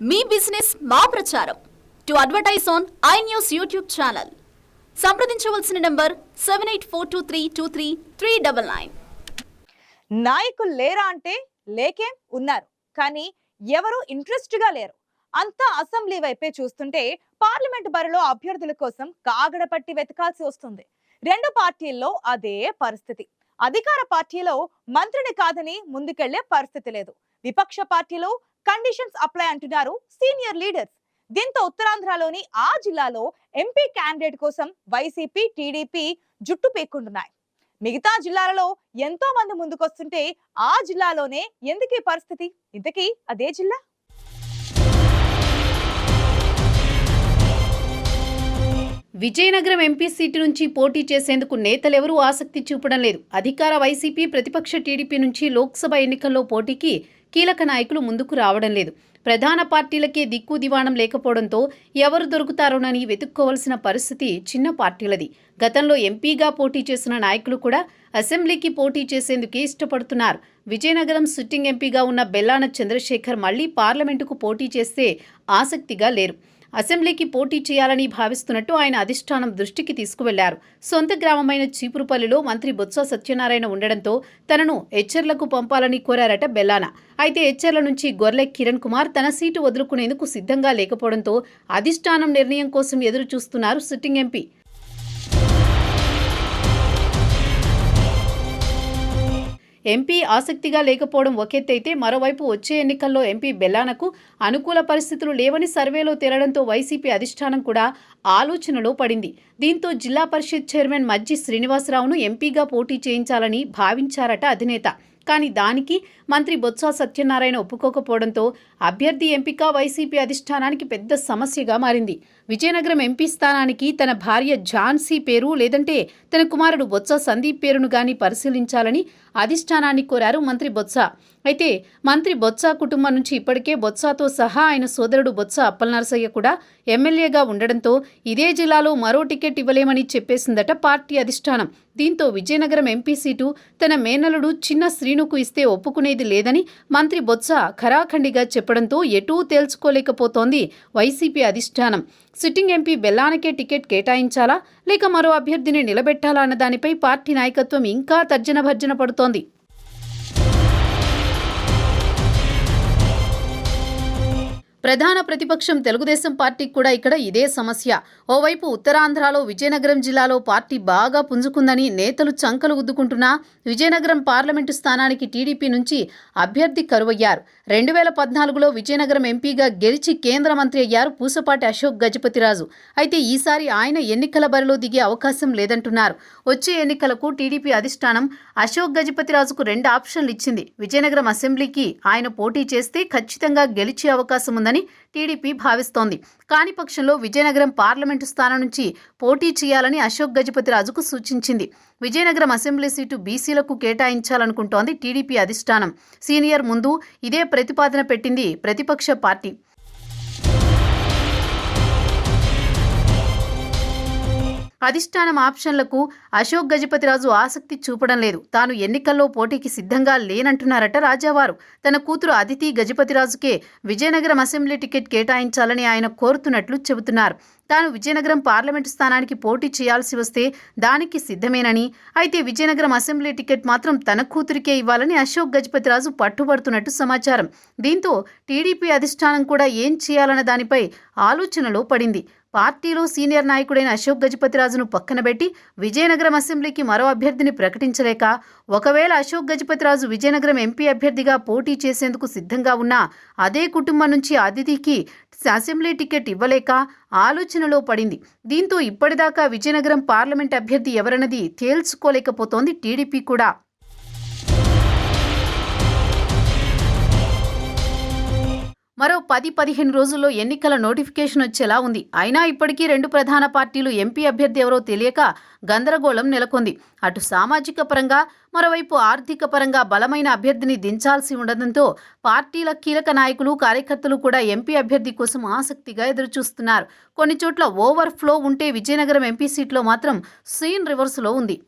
మీ business మా ప్రచారం. To advertise on I News YouTube channel. సంప్రదించవలసిన number seven eight four two three two three three double nine. నాయకులు లేరా అంటే లేకే ఉన్నారు. కానీ ఎవరు ఇంట్రెస్ట్గా లేరు. అంతా అసెంబ్లీ వైపే చూస్తుంటే పార్లమెంట్ బరిలో అభ్యర్థుల కోసం కాగడ పట్టి వెతకాల్సి వస్తుంది. రెండు పార్టీల్లో అదే పరిస్థితి. అధికార పార్టీలో మంత్రిని కాదని ముందుకెళ్ళే పరిస్థితి లేదు. విపక్ష పార్టీలో కండిషన్స్ అప్లై అంటున్నారు సీనియర్ లీడర్స్. దీంతో ఉత్తరాంధ్రలోని ఆ జిల్లాలో ఎంపీ క్యాండిడేట్ కోసం వైసీపీ టీడీపీ జుట్టు పేక్కుంటున్నాయి. మిగతా జిల్లాలలో ఎంతో మంది ముందుకొస్తుంటే ఆ జిల్లాలోనే ఎందుకీ పరిస్థితి? ఇంతకీ అదే జిల్లా? విజయనగరం ఎంపీ సీటు నుంచి పోటీ చేసేందుకు నేతలెవరూ ఆసక్తి చూపడం లేదు. అధికార వైసీపీ ప్రతిపక్ష టీడీపీ నుంచి లోక్సభ ఎన్నికల్లో పోటీకి కీలక నాయకులు ముందుకు రావడం లేదు. ప్రధాన పార్టీలకే దిక్కు దివాణం లేకపోవడంతో ఎవరు దొరుకుతారోనని వెతుక్కోవలసిన పరిస్థితి చిన్న పార్టీలది. గతంలో ఎంపీగా పోటీ చేసిన నాయకులు కూడా అసెంబ్లీకి పోటీ చేసేందుకే ఇష్టపడుతున్నారు. విజయనగరం సిట్టింగ్ ఎంపీగా ఉన్న బెల్లాన చంద్రశేఖర్ మళ్ళీ పార్లమెంటుకు పోటీ చేస్తే ఆసక్తిగా లేరు. అసెంబ్లీకి పోటీ చేయాలని భావిస్తున్నట్టు ఆయన అధిష్టానం దృష్టికి తీసుకువెళ్ళారు. సొంత గ్రామమైన చీపురుపల్లిలో మంత్రి బొత్స సత్యనారాయణ ఉండడంతో తనను హెచ్చర్లకు పంపాలని కోరారట బెల్లాన. అయితే హెచ్చర్ల నుంచి గొర్లె కిరణ్ కుమార్ తన సీటు వదులుకునేందుకు సిద్ధంగా లేకపోవడంతో అధిష్టానం నిర్ణయం కోసం ఎదురు చూస్తున్నారు సిట్టింగ్ ఎంపీ ఎంపీ ఆసక్తిగా లేకపోవడం ఒకెత్తైతే మరోవైపు వచ్చే ఎన్నికల్లో ఎంపీ బెల్లానకు అనుకూల పరిస్థితులు లేవని సర్వేలో తేలడంతో వైసీపీ అధిష్టానం కూడా ఆలోచనలో పడింది. దీంతో జిల్లా పరిషత్ చైర్మన్ మజ్జి శ్రీనివాసరావును ఎంపీగా పోటీ చేయించాలని భావించారట అధినేత. కానీ దానికి మంత్రి బొత్స సత్యనారాయణ ఒప్పుకోకపోవడంతో అభ్యర్థి ఎంపిక వైసీపీ అధిష్టానానికి పెద్ద సమస్యగా మారింది. విజయనగరం ఎంపీ స్థానానికి తన భార్య ఝాన్సీ పేరు లేదంటే తన కుమారుడు బొత్స సందీప్ పేరును గాని పరిశీలించాలని అధిష్టానాన్ని కోరారు మంత్రి బొత్స. అయితే మంత్రి బొత్స కుటుంబం నుంచి ఇప్పటికే బొత్సతో సహా ఆయన సోదరుడు బొత్స అప్పలనరసయ్య కూడా ఎమ్మెల్యేగా ఉండడంతో ఇదే జిల్లాలో మరో టికెట్ ఇవ్వలేమని చెప్పేసిందట పార్టీ అధిష్టానం. దీంతో విజయనగరం ఎంపీ సీటు తన మేనలుడు చిన్న శ్రీనుకు ఇస్తే ఒప్పుకునేది లేదని మంత్రి బొత్స ఖరాఖండిగా చెప్పడంతో ఎటూ తేల్చుకోలేకపోతోంది వైసీపీ అధిష్టానం. సిట్టింగ్ ఎంపీ బెల్లానకే టికెట్ కేటాయించాలా? లేక మరో అభ్యర్థిని నిలబెట్టాలా అన్న దానిపై పార్టీ నాయకత్వం ఇంకా తర్జన భర్జన పడుతోంది. ప్రధాన ప్రతిపక్షం తెలుగుదేశం పార్టీకి కూడా ఇక్కడ ఇదే సమస్య. ఓవైపు ఉత్తరాంధ్రలో విజయనగరం జిల్లాలో పార్టీ బాగా పుంజుకుందని నేతలు చంకలు ఉద్దుకుంటున్నా విజయనగరం పార్లమెంటు స్థానానికి టీడీపీ నుంచి అభ్యర్థి కరువయ్యారు. రెండు వేల పద్నాలుగులో విజయనగరం ఎంపీగా గెలిచి కేంద్ర మంత్రి అయ్యారు పూసపాటి అశోక్ గజపతిరాజు. అయితే ఈసారి ఆయన ఎన్నికల బరిలో దిగే అవకాశం లేదంటున్నారు. వచ్చే ఎన్నికలకు టీడీపీ అధిష్టానం అశోక్ గజపతిరాజుకు రెండు ఆప్షన్లు ఇచ్చింది. విజయనగరం అసెంబ్లీకి ఆయన పోటీ చేస్తే ఖచ్చితంగా గెలిచే అవకాశం ఉందని టీడీపీ భావిస్తోంది. కాని పక్షంలో విజయనగరం పార్లమెంటు స్థానం నుంచి పోటీ చేయాలని అశోక్ గజపతిరాజుకు సూచించింది. విజయనగరం అసెంబ్లీ సీటు బీసీలకు కేటాయించాలనుకుంటోంది టీడీపీ అధిష్టానం. సీనియర్ ముందు ఇదే ప్రతిపాదన పెట్టింది ప్రతిపక్ష పార్టీ. అధిష్టానం ఆప్షన్లకు అశోక్ గజపతిరాజు ఆసక్తి చూపడం లేదు. తాను ఎన్నికల్లో పోటీకి సిద్ధంగా లేనంటున్నారట రాజావారు. తన కూతురు అదితి గజపతిరాజుకే విజయనగరం అసెంబ్లీ టికెట్ కేటాయించాలని ఆయన కోరుతున్నట్లు చెబుతున్నారు. తాను విజయనగరం పార్లమెంటు స్థానానికి పోటీ చేయాల్సి వస్తే దానికి సిద్ధమేనని. అయితే విజయనగరం అసెంబ్లీ టికెట్ మాత్రం తన కూతురికే ఇవ్వాలని అశోక్ గజపతిరాజు పట్టుబడుతున్నట్టు సమాచారం. దీంతో టీడీపీ అధిష్టానం కూడా ఏం చేయాలన్న దానిపై ఆలోచనలో పడింది. పార్టీలో సీనియర్ నాయకుడైన అశోక్ గజపతిరాజును పక్కనబెట్టి విజయనగరం అసెంబ్లీకి మరో అభ్యర్థిని ప్రకటించలేక ఒకవేళ అశోక్ గజపతిరాజు విజయనగరం ఎంపీ అభ్యర్థిగా పోటీ చేసేందుకు సిద్ధంగా ఉన్నా అదే కుటుంబం నుంచి అతిథికి అసెంబ్లీ టికెట్ ఇవ్వలేక ఆలోచనలో పడింది. దీంతో ఇప్పటిదాకా విజయనగరం పార్లమెంట్ అభ్యర్థి ఎవరన్నది తేల్చుకోలేకపోతోంది టీడీపీ కూడా. మరో పది పదిహేను రోజుల్లో ఎన్నికల నోటిఫికేషన్ వచ్చేలా ఉంది. అయినా ఇప్పటికీ రెండు ప్రధాన పార్టీలు ఎంపీ అభ్యర్థి ఎవరో తెలియక గందరగోళం నెలకొంది. అటు సామాజిక పరంగా మరోవైపు ఆర్థిక పరంగా బలమైన అభ్యర్థిని దించాల్సి ఉండడంతో పార్టీల కీలక నాయకులు కార్యకర్తలు కూడా ఎంపీ అభ్యర్థి కోసం ఆసక్తిగా ఎదురుచూస్తున్నారు. కొన్ని చోట్ల ఓవర్ ఫ్లో ఉంటే విజయనగరం ఎంపీ సీట్లో మాత్రం సీన్ రివర్స్లో ఉంది.